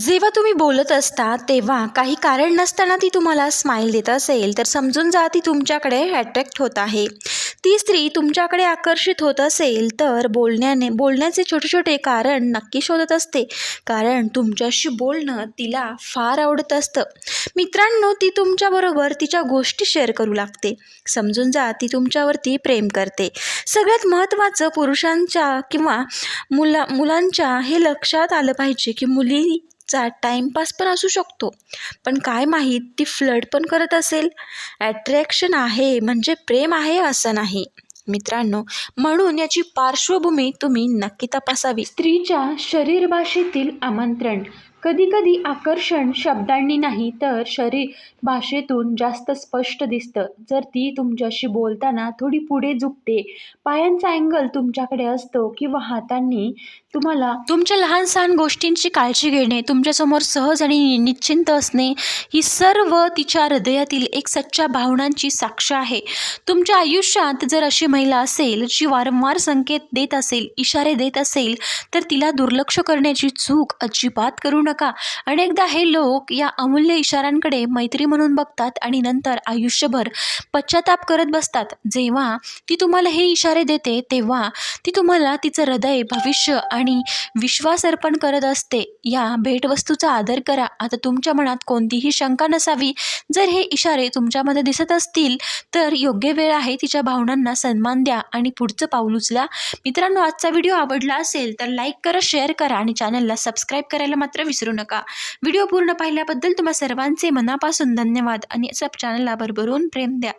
जेव्हा तुम्ही बोलत असता तेव्हा काही कारण नसताना ती तुम्हाला स्माईल देत असेल. तर समजून जा ती तुमच्याकडे अट्रॅक्ट होत आहे. ती स्त्री तुमच्याकडे आकर्षित होत असेल तर बोलण्याने बोलण्याचे छोटे छोटे कारण नक्की शोधत असते. कारण तुमच्याशी बोलणं तिला फार आवडत असतं. मित्रांनो ती तुमच्याबरोबर तिच्या गोष्टी शेअर करू लागते. समजून जा ती तुमच्यावरती प्रेम करते. सगळ्यात महत्त्वाचं पुरुषांच्या किंवा मुला मुलांच्या हे लक्षात आलं पाहिजे की मुली चा टाईमपास पण असू शकतो. पण काय माहीत ती फ्लड पण करत असेल. ॲट्रॅक्शन आहे म्हणजे प्रेम आहे असं नाही. मित्रांनो म्हणून याची पार्श्वभूमी तुम्ही नक्की तपासावी. स्त्रीच्या शरीर भाषेतील आमंत्रण. कधीकधी आकर्षण शब्दांनी नाही तर शरीर भाषेतून जास्त स्पष्ट दिसतं. जर ती तुमच्याशी बोलताना थोडी पुढे झुकते पायांचा अँगल तुमच्याकडे असतो किंवा हातांनी तुम्हाला तुमच्या लहान सहान गोष्टींची काळजी घेणे तुमच्यासमोर सहज आणि निश्चिंत असणे ही सर्व तिच्या हृदयातील एक सच्च्या भावनांची साक्ष आहे. तुमच्या आयुष्यात जर अशी महिला असेल जी वारंवार संकेत देत असेल इशारे देत असेल तर तिला दुर्लक्ष करण्याची चूक अजिबात करू नका. अनेकदा हे लोक या अमूल्य इशाऱ्यांकडे मैत्री म्हणून बघतात आणि नंतर आयुष्यभर पश्चाताप करत बसतात. जेव्हा ती तुम्हाला हे इशारे देते तेव्हा ती तुम्हाला तिचं हृदय भविष्य आणि विश्वास अर्पण करत असते. या भेटवस्तूचा आदर करा. आता तुमच्या मनात कोणतीही शंका नसावी. जर हे इशारे तुमच्यामध्ये दिसत असतील तर योग्य वेळ आहे तिच्या भावनांना सन्मान द्या आणि पुढचं पाऊल उचला. मित्रांनो आजचा व्हिडिओ आवडला असेल तर लाईक करा शेअर करा आणि चॅनलला सबस्क्राईब करायला मात्र विसरू नका. व्हिडिओ पूर्ण पाहिल्याबद्दल तुम्हा सर्वांचे मनापासून धन्यवाद आणि सब चॅनलला भरभरून प्रेम द्या.